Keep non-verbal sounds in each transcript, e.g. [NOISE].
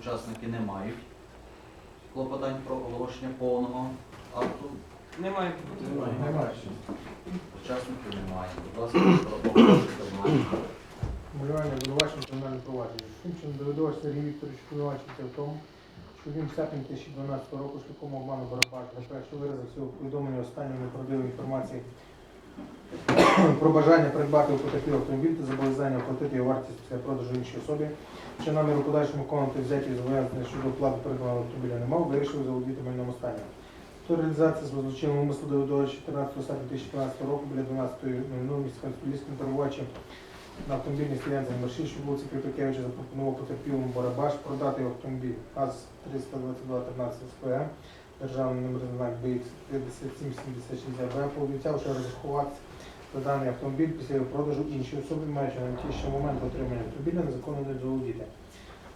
учасники не мають клопотань про оголошення повного акту. Немає. Немає. Учасників немає. Будь ласка, про оголошення. Малювання обвинувачення кримінальне провадження. Тим, що доведович Сергій Вікторович звинувачується в тому, що він в серпні 2012 року шляхом обману Барабаш що виразився у повідомленні останньої неправдивої інформації про бажання придбати у потерпілого автомобіль та зобов'язання оплатити його вартість після продажу іншій особі, що наміру подальшому виконувати взяті зобов'язання щодо оплати придбаного автомобіля не мав, вирішив заволодіти майном останнього. До реалізації з злочинного умислу доведович 14 серпня 2012 року біля 12.00 місць Конспілійським перебуваючи на автомобільній стоянці маршрут, що вулиці Кріпакевича запропонував потерпілому Барабаш продати автомобіль АЗ 32213 СПМ, державний номер знак BX 5776 АБ, пообіцявши розрахуватися за даний автомобіль після його продажу іншій особі, маючи на ті, що момент отримання автомобіля незаконно не заволодіти.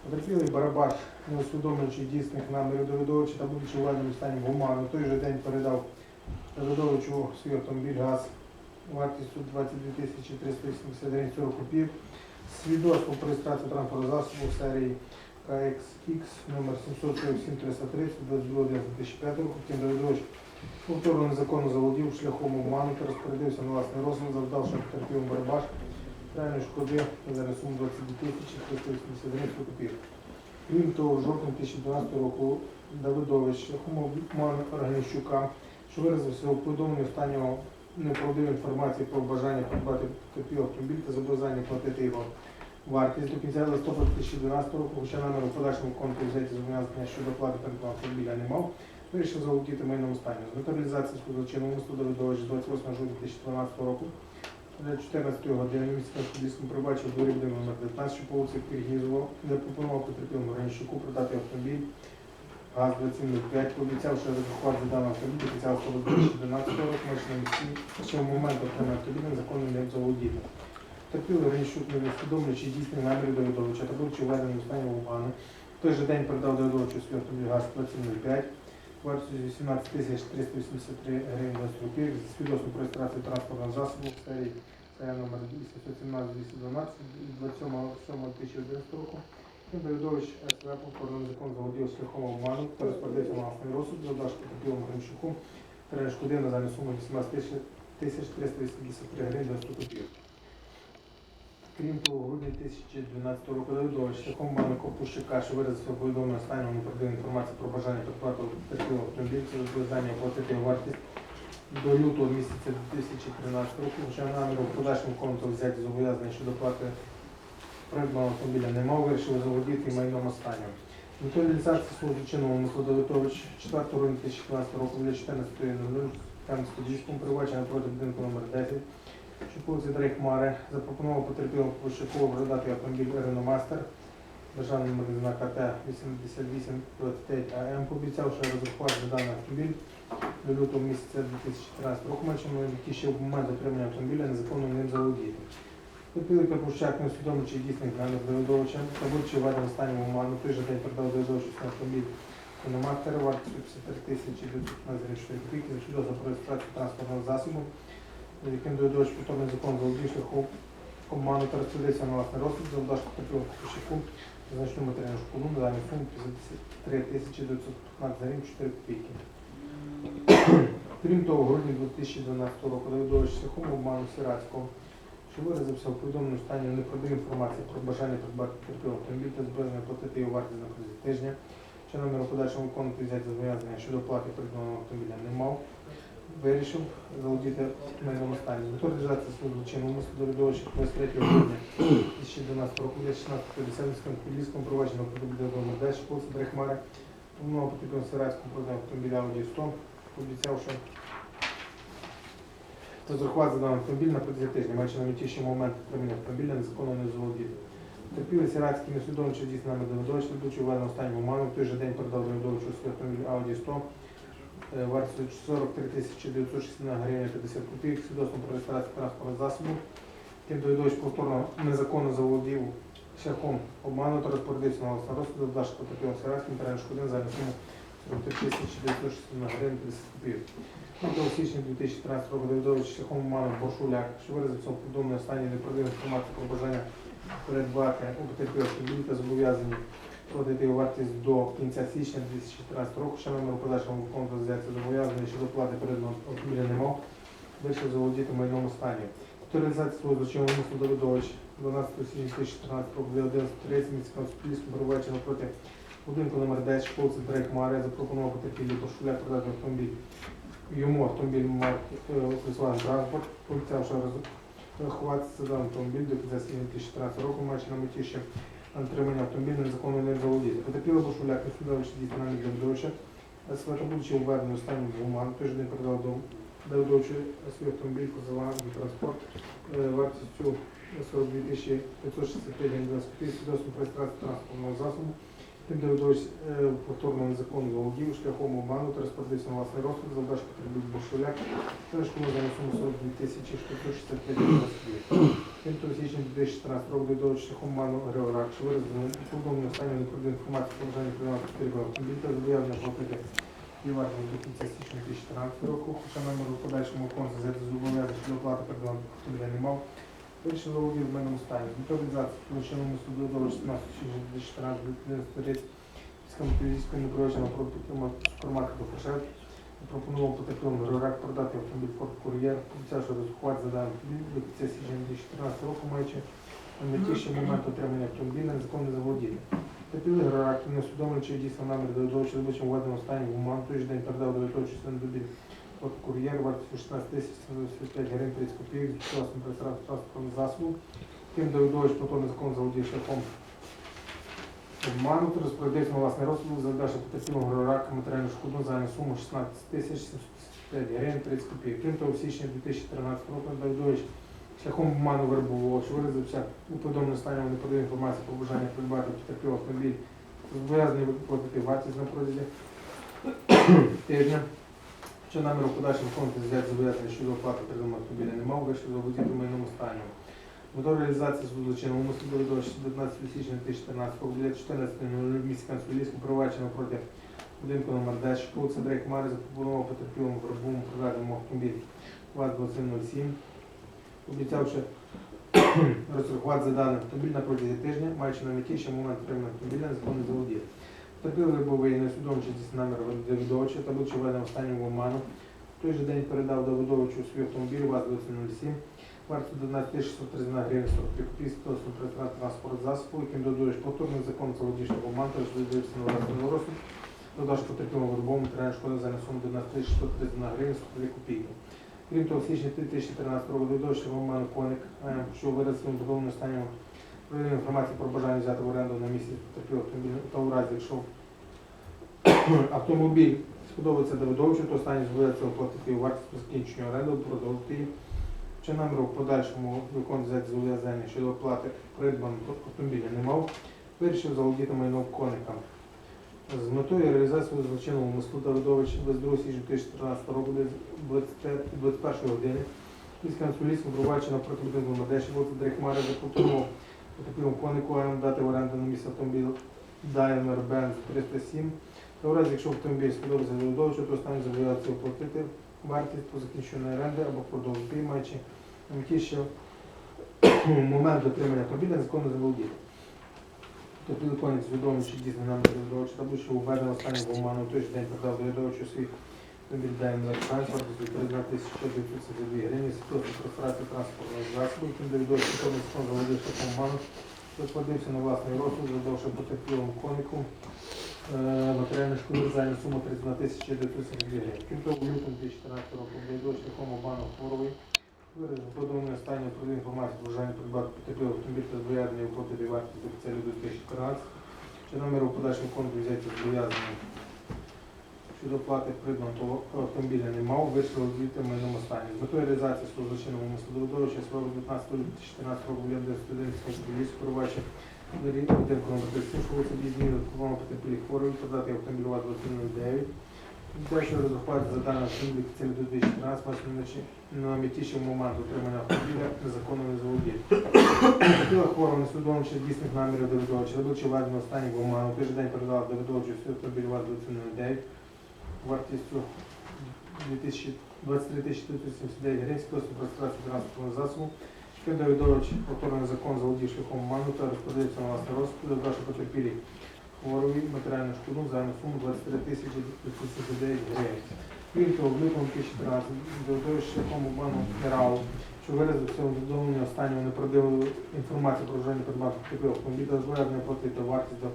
Потерпілий Барабаш, не усвідомлюючи дійсних намірів Давидовича та будучи владним стані в той же день передав Давидовичу свій автомобіль ГАЗ вартістю 22 тисячі 380 гривень 40 копійок. Свідоцтво про реєстрацію транспортного засобу серії KXX номер 747 330 22 2005 року, втім Давидович повторно незаконно заволодів шляхом обману та розпорядився на власний розсуд, завдавши потерпілому барабаш реальної шкоди за суму 22 тисячі 380 гривень 100 копійок. Крім того, в жовтні 2012 року Давидович шляхом обману Органіщука, що виразився у повідомленні останнього неправдивої інформації про бажання придбати потерпілий автомобіль та зобов'язання платити його вартість до кінця листопада 2012 року, хоча наміру в подальшому конту взяті зобов'язання щодо оплати придбаного автомобіля не мав, вирішив заволодіти майном стані. З метою реалізації злочинного умислу Давидович 28 жовтня 2012 року для 14 години міська Подільському прибачив дворі номер 19, що по вулиці Киргізова, запропонував потерпілому Ранщуку продати автомобіль ГАЗ-2705, пообіцяв, що розрахувати за даний автомобіль до кінця листопада 2012 року, на місці, що в момент отримання автомобіля незаконно не заволодіти. Потерпілий Ранщук, не усвідомлюючи дійсний намір Давидовича та будучи введеним в стані обману, в той же день передав Давидовичу свій автомобіль ГАЗ-2705, вартістю 18 тисяч 383 гривень 20 копійок, зі свідоцтвом про реєстрацію транспортного засобу в серії це номер 217 212 27.07.2011 року. Давидович СВ повторно незаконно заволодів шляхом обману та розпорядився власний розсуд, завдавши потерпілому Римчуку три шкоди на загальну суму 18 тисяч 383 гривень 90 копійок. Крім того, у грудні 2012 року Давидович шляхом обману Копущика, що виразився у повідомленні останнього неправдивої інформації про бажання придбати потерпілого автомобіль, це зобов'язання оплатити вартість до лютого місяця 2013 року, хоча наміру в подальшому конту взяти зобов'язання щодо плати придбаного автомобіля не мав, вирішив заводіти майном останнього. Метою реалізації свого злочинного умислу Давидович 4 грудня 2014 року для 14.00 Кам'янсько-Дійському перебувачення проти будинку номер 10 що по Хмари запропонував потерпілому Пощакову продати автомобіль Renault Master державний номер знак АТ 8825 АМ, пообіцяв, що розрахувати за даний автомобіль до лютого місяця 2014 року, мачимо, які ще в момент отримання автомобіля незаконно ним заволодіти. Потерпілий Капущак, не усвідомлюючи дійсних намір Давидовича, та будучи введеним стані оману, той же день продав Давидовичу свій автомобіль Master вартістю 53 тисячі 915 копійки, за свідоцтво про реєстрацію транспортного засобу, яким Давидович повторний закон заволодів шляхом обману на власний розсуд, завдав потерпілому Капущаку значну матеріальну шкоду на даній сумі 53 тисячі 915 гривень 4 копійки. Крім того, в грудні 2012 року Давидович шляхом обману Сирацького, що виразився у повідомленому стані неправдивої інформації про бажання придбати потерпілий автомобіль та збереження платити його вартість на протязі тижня, що намір у подальшому виконувати взяти зобов'язання щодо оплати придбаного автомобіля не мав, вирішив заводіти майном останній. Метою реалізації злочинного умислу Давидовича 23 грудня 2012 року для 16.50 Подільському провадження автомобіля номер 10 по Дрехмари, тому потрібно Сирацькому продав автомобіля Audi 100, пообіцявши розрахувати даний автомобіль на протязі тижня, маючи на меті, момент отримання автомобіля незаконно не заволодіти. Терпіли Сирацький не усвідомлюючи дійсно нами Давидович, ведучи введено останньому ману, в той же день продав Давидовичу свій автомобіль Audi 100, е, вартістю 43 тисячі 960 гривень 50 копійок, свідоцтвом про реєстрацію транспортного засобу. Тим Давидович повторно незаконно заволодів шляхом обману та розпорядився на власний розсуд, завдавши потерпілим Сирацьким перед шкодин за суму 43 тисячі 960 гривень 50 копійок. Ну, У січні 2013 року Давидович шляхом обману Боршуляк, що виразився у повідомленні останньої неправдивої інформації про бажання передбати у потерпілих та зобов'язані сплатити його вартість до кінця січня 2014 року, ще номер подальшому виконувати взяться зобов'язаний щодо плати переданого автомобіля не мав, заволодіти в майному стані. Свого злочинного мислу Давидович 12 січня 2014 року, де 11.30 міського суспільства перебуваючи напроти будинку номер 10 школи Центрей Хмари, запропонував потерпілі пошуля продати автомобіль. Йому автомобіль марки е, Volkswagen Transport, пообіцявши розрахуватися за автомобіль до кінця січня 2014 року, маючи на меті ще на отримання автомобіля незаконно не заволодіти. Потерпіли Бошуляк і судович дійсно на будучи уведено останнім двома, той же день передав до Давидовичу свій автомобіль Volkswagen Transport е, вартістю 42 тисячі 563 гривень 20 копійок, свідоцтвом про реєстрацію транспортного засобу. Тим Давидович е, повторно незаконно заволодів шляхом обману та розпорядився на власний розсуд, завдачу потребують Бошуляк, та школу за суму 42 тисячі 665 гривень 20 копійок. Крім того, в 2014 року Давидович шляхом обману Григорак, що виразили повідомлення останнього неправдивої інформації про бажання приймати потрібного автомобіля та зобов'язання платити і вартість до кінця січня 2014 року, хоча номер у подальшому за зобов'язання щодо оплати передавати автомобіля не мав. Вирішив заводів в меному стані. Реалізації злочинному суду до 16 січня 2014 Військово непровадженого супермаркету Фашет пропонував потерпілому Григорак продати автомобіль Ford Courier, обіцяв, що розрахувати за даним до кінця січня 2014 року, маючи на момент отримання автомобіля незаконне заволодіння. Потерпілий Григорак, не усвідомлюючи дійсно намір довідовича робочим введеному стані в оман, той же день передав довідовичу автомобіль Ford Courier вартістю 16 тисяч 125 гривень 30 копійок з власним транспортним засобом. Тим Давидович потім незаконно заволодів шляхом обману, розпорядився на власний розсуд, задача потерпілого Григорака матеріальну шкоду за суму 16 тисяч 705 гривень 30 копійок. Крім того, в січні 2013 року Давидович шляхом обману вербував, що виразився у повідомленні стані не подає інформацію про бажання придбати потерпілого автомобіль, зобов'язаний виплатити вартість на протязі тижня. Що наміру подальшим виконувати взяти зобов'язання щодо оплати переданого автомобіля не мав, вийшов заводити в майному стані. Метою реалізації суду злочинного умислу довідовища 19 січня 2014 року біля 14 в місті Канцелярську проваджено проти будинку номер 10 школи Цедрей Хмари запропонував потерпілому гробовому продажному автомобіль ВАЗ-2107, обіцявши [CLEARS THROAT] розрахувати за даний автомобіль на протязі тижня, маючи на меті, що момент отримання автомобіля незаконно заводіє. Потерпілий був виявлений судом через намір Давидовича та будучи останнього в оману. В той же день передав Давидовичу свій автомобіль ВАЗ-2107 вартістю 11 632 гривень 40 копійок з того транспорт засобу, яким додуєш повторний закон заводіш в оман, тож видається на власному розсуд, додаш потерпілому вербовому матеріальну шкоду за суму 11 632 гривень 42 копійки. Крім того, в січні 2013 року додуєш в оману коник, е, що виразив своїм подобним станом інформації про бажання взяти в оренду на місці потерпілого автомобіля, та у разі, якщо [CLEARS THROAT] автомобіль сподобається Давидовичу, то останній зобов'язається оплатити вартість по закінченню оренди, продовжити чи наміру в подальшому виконувати зобов'язання щодо оплати придбаного автомобіля не мав, вирішив заволодіти майном коника. З метою реалізації злочинного мислу Давидович 22 січня 2014 року десь 20 21 години міська Анцулійська проваджена проти будинку 10 вулиця Дрейхмари запропонував потерпілому конику дати в оренду на місце автомобіль Daimler Benz 307. Та в разі, якщо автомобіль сподобається Давидовичу, то останній зобов'язається оплатити вартість по закінченню оренди або продовжити, маючи на меті, що [COUGHS] момент отримання автомобіля законно заволодіти. Тобто виконується відомий, що дійсно нам Давидович, та будь-що введено останній в оману той же день продав Давидовичу свій автомобіль Daimler Transport за 1972 гривні, світові реєстрації транспортного засобу, яким виконує закон заводив шляхом обману, розкладився на власний розсуд, задавши потерпілому конику. Е, матеріальну шкоду за суму 31 972 гривень. Крім того, у лютому 2014 року Давидович шляхом обману хворовий виразив подобання останньої про інформацію про бажання придбати потерпілий автомобіль та зобов'язання оплатити вартість до лютого 2014 чи номеру подальшого конту взяти зобов'язання щодо оплати придбаного автомобіля не мав, вийшло звідти в майному стані. З метою реалізації свого злочинного умислу Давидовича свого 19 лютого 2014 року для студентського поліції номер 37, вулиця Бізні, додатковому потерпілі хворої, продати автомобіль ВАЗ-2109. Далі розрахувати за даним автомобіль цілі до 2014 мають на меті, момент отримання автомобіля незаконно не заволодіє. Хотіла хворого несвідомче дійсних намірів Давидовича, робочи введено останній в оману. В той же день передала Давидовичу автомобіль ВАЗ-2109 вартістю 23 479 гривень, спосіб реєстрації транспортного засобу. Шкін Давидович повторний закон заводів шляхом обману та розподілився на власний розпит, додавши потерпілі хворої матеріальну шкоду за суму 23 тисячі 39 гривень. Крім того, в лютому 2014 до шляхом обману РАО, що виразився у відомленні останнього неправдивої інформації про вживання придбаних купив автомобіля та платити вартість до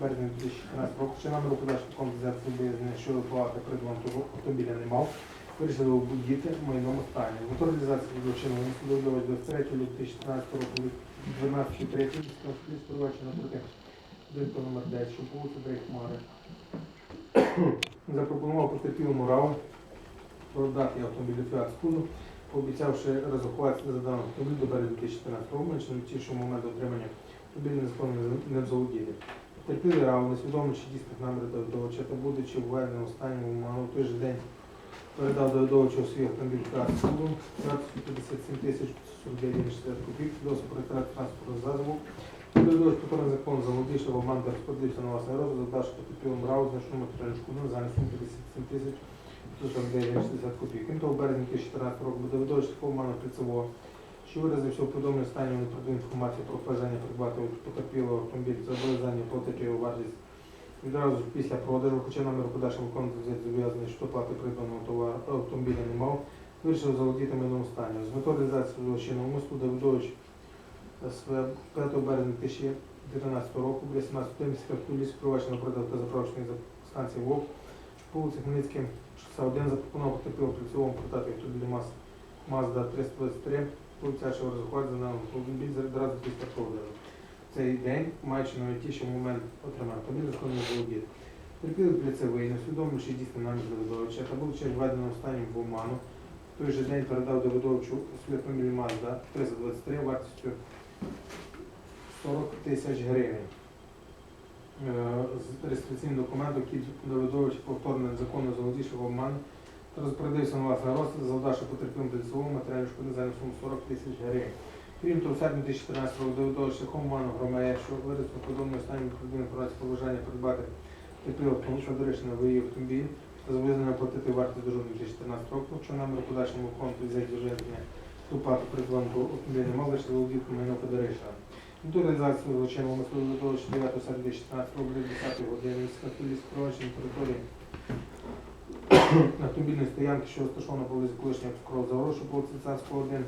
березня 2014 року. Чи наміру подальшого компенсації виявлення щодо плати придбаного автомобіля не мав, вирішили обудіти майном останнє. З метою реалізації злочину вони судовлювати до 3 лютого 2014 року від 12.3 спроваджено проти будинку номер 10, що вулиці Дрей Хмари. Запропонував потерпілому РАО продати автомобіль Fiat Scudo, пообіцявши розрахуватися за даний автомобіль до березня 2014 року, менше не ті, що в момент отримання автомобіля незаконно не заволоділи. Потерпілий РАО, несвідомий чи дійсних намірів Давидовича та будучи введеним останньому ману той же день передав Давидовичу свій автомобіль Scudo, 57 тисяч 49 60 копійок, досить про транспортного засобу, Передовий повторний закон заволодівши в обман та розподілився на власний розгляд, задавши потерпілим РАУ значну матеріальну шкоду на суму 57 тисяч 149 копійок. Крім того, в березні 2014 року буде видовищ такого обману прицілого, що виразився у повідомленні останньому неправдиву інформацію про бажання придбати потерпілого автомобіль за зобов'язання платити його вартість відразу ж після продажу, хоча намір подальшого виконувати взяти зобов'язаний, що плати придбаного автомобіля не мав, вирішив заволодіти майном останнього. З метою реалізації злочинного умислу Давидович з 5 березня 2019 року біля 17 місяця Тулі спроваджено продав та заправочної станції ВОК по вулиці Хмельницькій, шосе 1 запропонував потерпіло при цілому продати автомобіль Мазда 323, розрахувати за даний автомобіль одразу після продажу. Цей день, маючи навіть ті, що момент отримання автомобіль законно володіти. Потерпілий пліцевий, не усвідомивши дійсно намір Давидовича та будучи введеним останнім в оману, в той же день передав Давидовичу свій автомобіль Мазда 323 вартістю 40 тисяч гривень. Е, З реєстраційним документом, який Давидович повторно незаконно заволодівши в обман, розпорядився на власний розсуд, завдавши потерпілим працівному матеріальну шкоди за суму 40 тисяч гривень. Крім того, в серпні 2014 року Давидович шляхом обману громадян, що виразив подобну останню відповідну інформацію про бажання придбати потерпілого автомобіль, на виїв автомобіль, та зобов'язання платити вартість до жовтня 2014 року, що намір подальшому виконувати взяти зложення вступати придбаного автомобіля не мав лише володіти майно Федериша. До реалізації злочинного мислу до того, що 9 серпня 2014 року, 10 години, столі спровадження території автомобільної стоянки, що розташована поблизу колишнього заводу, що по вулиці Царського 1, е,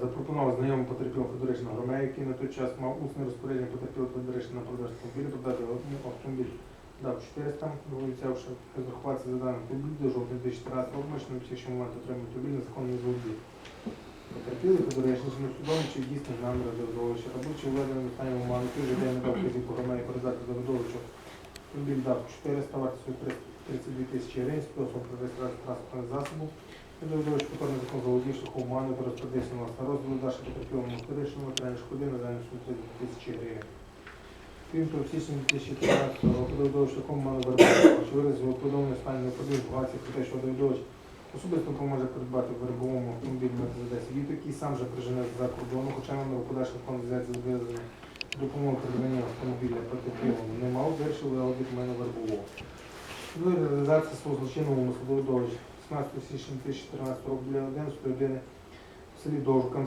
запропонував знайомому потерпілому Федоричного громадян, який на той час мав усне розпорядження потерпілого Федоричного на продаж автомобіля, продати ну, автомобіль. Дав 400, обіцявши розрахуватися за даний автомобіль до жовтня 2014 року, мешканці в психічний момент отримав автомобіль незаконний заводі. Потерпілий Федоричний, судом, чи дійсно наміри Давидовича, робочи введеним останньому ману, той же день надав вказівку громаді передати Давидовичу автомобіль дав 400 вартістю 32 тисячі гривень, способом про реєстрацію транспортного засобу. Давидович повторно закон заволодів шляхом ману та розпорядився на розгляду, давши потерпілому Федоричному матеріальні шкоди на дану суму 32 тисячі гривень. Крім того, в січні 2013 року Давидович шляхом ману вербував, що виразив повідомлення стані неправдивої інформації про те, що Давидович особисто поможе придбати в вербовому автомобілі Мерседес Віт, який сам же прижене за кордону, хоча номер у подальшому фонд взяти допомоги придбання автомобіля потерпілому не мав, вирішив аудит мене вербового. До реалізації свого злочинного Давидович 16 січня 2014 року біля 11 години в селі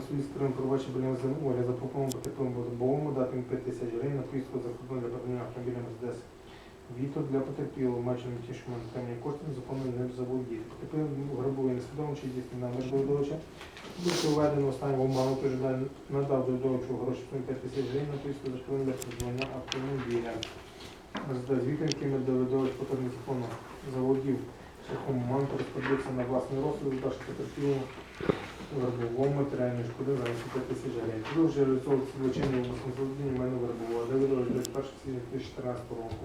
селі Скрим, провачі біля магазину Оля, запропонував потерпілому вербовому дати йому 5 тисяч гривень на поїздку за кордон для придбання автомобіля Мерседес Віто для потерпілого, маючи ті, що мають темні кошти, незаконно не заволодіти. Потерпілий грабує несвідомо, чи дійсно намір Давидовича. Більше введено останнього обману, тож надав Давидовичу гроші 5 тисяч гривень на поїздку за кордон для придбання автомобіля. З віконьками Давидович потерпілий законно заволодів шляхом та розподілився на власний розсуд, задавши потерпілому вербовому матеріальної шкоди за 5 тисяч гривень. Продовжує реалізовувати злочинні обласному заведенні мене вербового. Давидович до 1 січня 2014 року.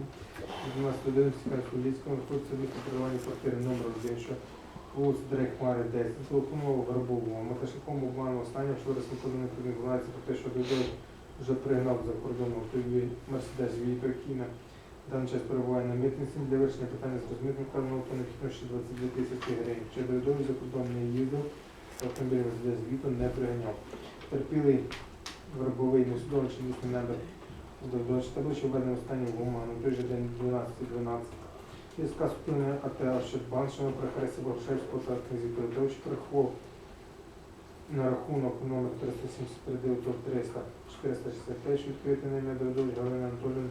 12 годин Скарського знаходиться місце перебування квартири номер 1, що по вулиці Дрей 10, телефонував вербовому. Та шляхом обману останнього, що розповідає про інформацію про те, що Давидович вже пригнав за кордону автомобіль Мерседес Віто, який на даний час перебуває на митниці для вирішення питання з розмитним вказаного авто необхідно ще 22 тисячі гривень. Чи Давидович за кордон не їздив, автомобіль Мерседес Віто не приганяв. Терпілий вербовий несудовий чи дійсний намір Давидович табличі введено останній в оману. В той же день 12.12. Із спільної АТ Ощадбанк, що на перехресті Боршевського та князі переховував на рахунок номер 373 300 465, що відкритий на ім'я Давидович Галина Анатолійовна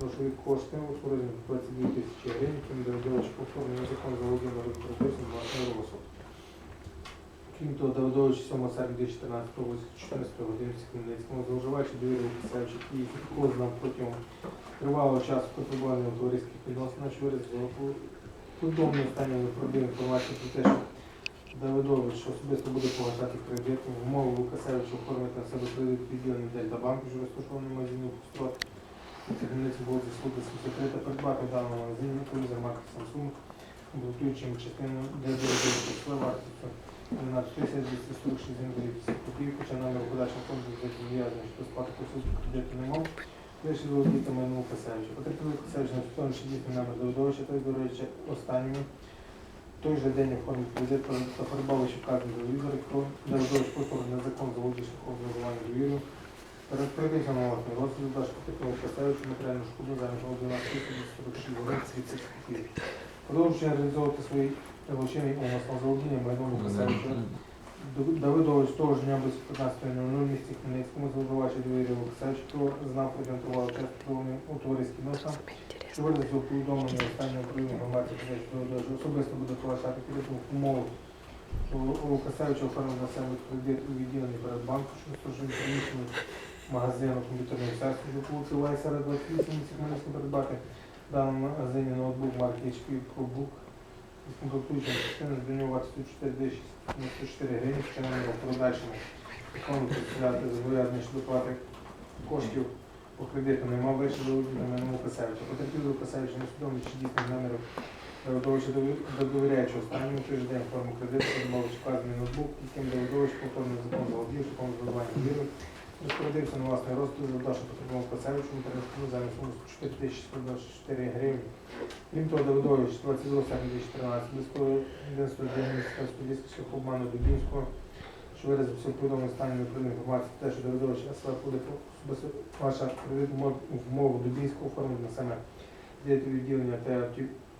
грошові кошти у розмірі 22 тисячі гривень, яким Давидович повторно на закон за Володимиром прописано власний розсуд. Крім того, Давидович 7 серпня 2014 року 14 години в Хмельницькому, зловживаючи довіру Писаючи і такого протягом тривалого часу потребування у товариських відносин, що виразило повідомлення останньої правдивої інформації про те, що Давидович особисто буде погашати кредит, вмову Лукасевича оформити на себе кредит відділення Дельта банку, що розташований магазині Пустрот. Хмельницький було заслуги 73 та придбати в даному магазині телевізор марки Samsung, комплектуючим частину дорогої вартістю 12 тисяч 246 гривень копійок, хоча намір подальшим фонду за пов'язаний, що сплати по суті кредиту не мав. Вирішили володіти майно Лукасевича. Потерпіли Лукасевич на що дійсно намір Давидовича, той, до речі, останньому той же день оформив кредит та перебавивши вказаний телевізор, якщо Давидович послуг на закон заводить шляхом зловживання довіру. Перед прийдеться на власний розсуд, даш потерпіло Лукасевичу матеріальну шкоду замість 12 тисяч 46 гривень 30 копійок. Продовжуючи реалізовувати свої злочинний умисел заволодіння майном Лукасевича, Давидович того ж дня без 15.00 в місті Хмельницькому зловживаючи довір'я Лукасевича, хто знав тривалого часу впливаний у товариські носа, що виразив повідомлення останнього управління інформації про те, що Давидович особисто буде погашати кредитну умову Лукасевича оформив на себе кредит у відділенні перед банком, що служив приміщенні магазину комп'ютерної сервісу, що вулиці Лайсера 28 місяців Хмельницького придбати. В даному магазині ноутбук марки HP ProBook. З комплектуючим частиною з нього вартістю 4 гривні, що в подальшому виконувати представляти зобов'язані щодо плати коштів по кредиту. Не мав вище заводити на Лукасевича. Потерпіли Лукасевича не свідомі, чи дійсно наміру Давидовича довіряючи останньому же форму кредиту, подавав вказаний ноутбук, яким Давидович повторно закон заводів, шляхом збудування віри, розпорядився на власний розклад, завдавши потрібному Лукасевичу, матеріальну замість суму 4124 гривні. Крім того, Давидович 22 серпня 2014 близького 11 дня місяця сподівського шляху обману Дубінського, що виразився в повідомленні стані неправильної інформації те, що Давидович СВ буде ваша кредит в мову Дубінського оформити на саме діяти відділення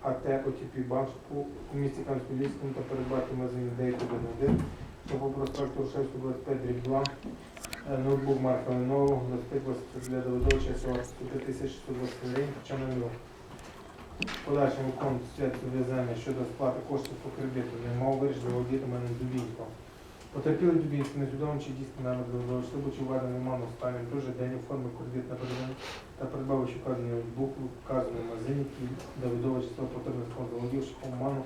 АТ ОТП банку у місті Кам'янському та передбати магазині 911, що по проспекту Рушевського 25 дріб 2, Е, ноутбук марка Lenovo, 25 для Давидовича, 45 тисяч 120 гривень, на нього. Подальшому виконувати свят зобов'язання щодо сплати коштів по кредиту не мав вирішити володіти мене Дубінського. Потерпіли Дубінський, несвідомо чи дійсно намір Давидович, слабучи влади не мав останнім дуже день оформив кредит на передання та придбавши вказаний ноутбук у вказаному магазині, став потрібно фонд заводів шляхом ману,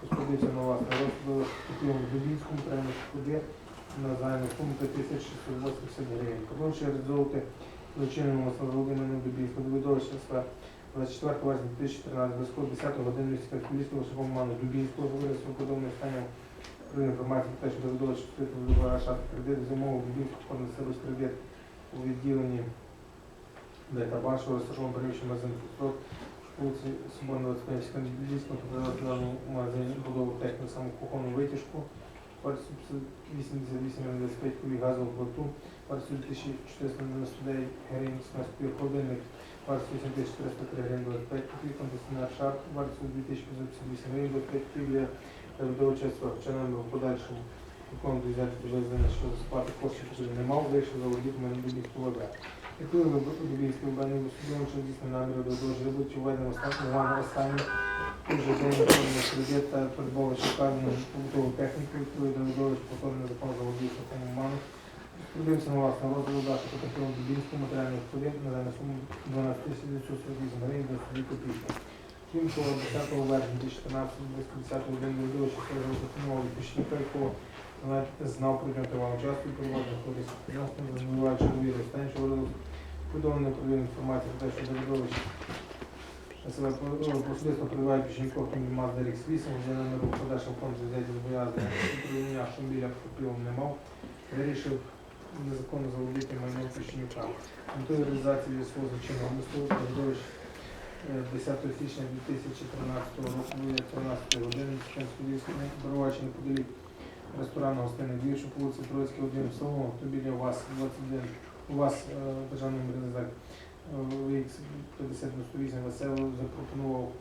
розподився на власне в Дубінському прямо куди на загальну суму 5680 гривень. Продовжуючи реалізовувати злочинному Володимиру Дубінському Давидович СВ 24 вересня 2014 близько 10 години місяця Кулівського шляхом ману Дубінського виразив подобне останнього про інформацію про те, що Давидович вступив до вирішати кредит, зимову Дубінську себе кредит у відділенні де та бачила розташований приміщення магазин Фустрот, вулиці Соборна 25 дійсно продавати дану магазині будову техніку саму кухонну витяжку, вартістю 88,25 кубів газового плату, вартістю 1499 гривень 17 кубів холодильник, вартістю 8403 гривень 25 кубів, кондиціонер шар, вартістю 2558 гривень 25 кубів для видовича хоча нам в подальшому виконувати взяти підвезення щодо сплати коштів, які не мав, вирішив заводити мене до міського Відповідно до Дубінської бані судом, що дійсно наміри до дожили будуть введено останній останній той же день оформлення кредит та придбавши вказану побутову техніку, відповідно до Дубович повторний закон заводів такому ману. Трудився на власне розгляду дати потерпілому Дубінському матеріальних шкоди на дану суму 12 тисяч 948 гривень 22 копійки. Крім того, 10 вересня 2014 близько 10 годин години Дубович створив допомогу відпочинка, якого знав протягом тривалого часу і проводив користь забуваючи довіру стань, що виробив повідомлення про інформацію про те, що Давидович себе особисто передаває пішніков автомобіль Mazda RX-8, вже номеру подальшого фонду взяти зобов'язання управління автомобіля потерпілим не мав, вирішив незаконно заволодіти майно пішніка. Метою реалізації свого злочинного умислу Давидович е, 10 січня 2013 року біля 13 години Київської перебуваючи неподалік ресторану що по вулиці Троїцькій, один село, автомобіля УАЗ 21, УАЗ державний мерезак ВХ 5098 весело запропонував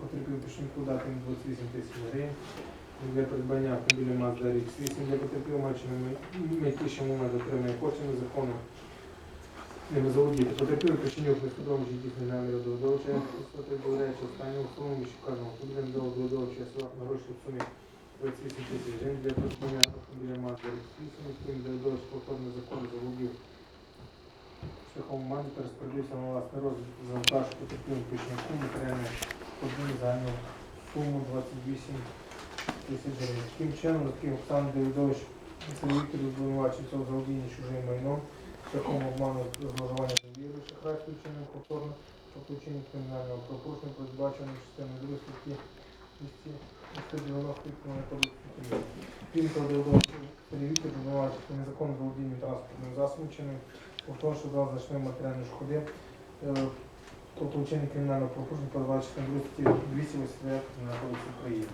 потерпілим дати 28 тисяч гривень для придбання автомобіля Mazda RX-8 для потерпілого маючи найбільший момент отримання коштів незаконно ними заволодіти. Потерпіли причинив безподобачі дійсний намір до видовича, що довіряючи останньому основному, що вказано, автомобілем до видовича села на гроші в сумі 28 тисяч гривень для придбання автомобіля матері. Вісім, яким до видовича повторно закону заволодів шляхом манди та на власний розвиток за вантаж потерпілим пічнику матеріальне подвійне загальну суму 28 тисяч гривень. Таким чином, таким Оксана Давидович Вікторів обвинувачується у заволодінні чужим майном шляхом обману зловживання довіри, шахрайською чином повторно по включенню кримінального правопорушення, передбачено частиною 2 статті 290 Кримінального кодексу. Крім того, Давидович Вікторів обвинувачується у незаконному транспортним засобом що дав значної матеріальної шкоди, е, тобто вчинення кримінального правопорушення передбачено частиною 2 статті 289 Кримінального кодексу України.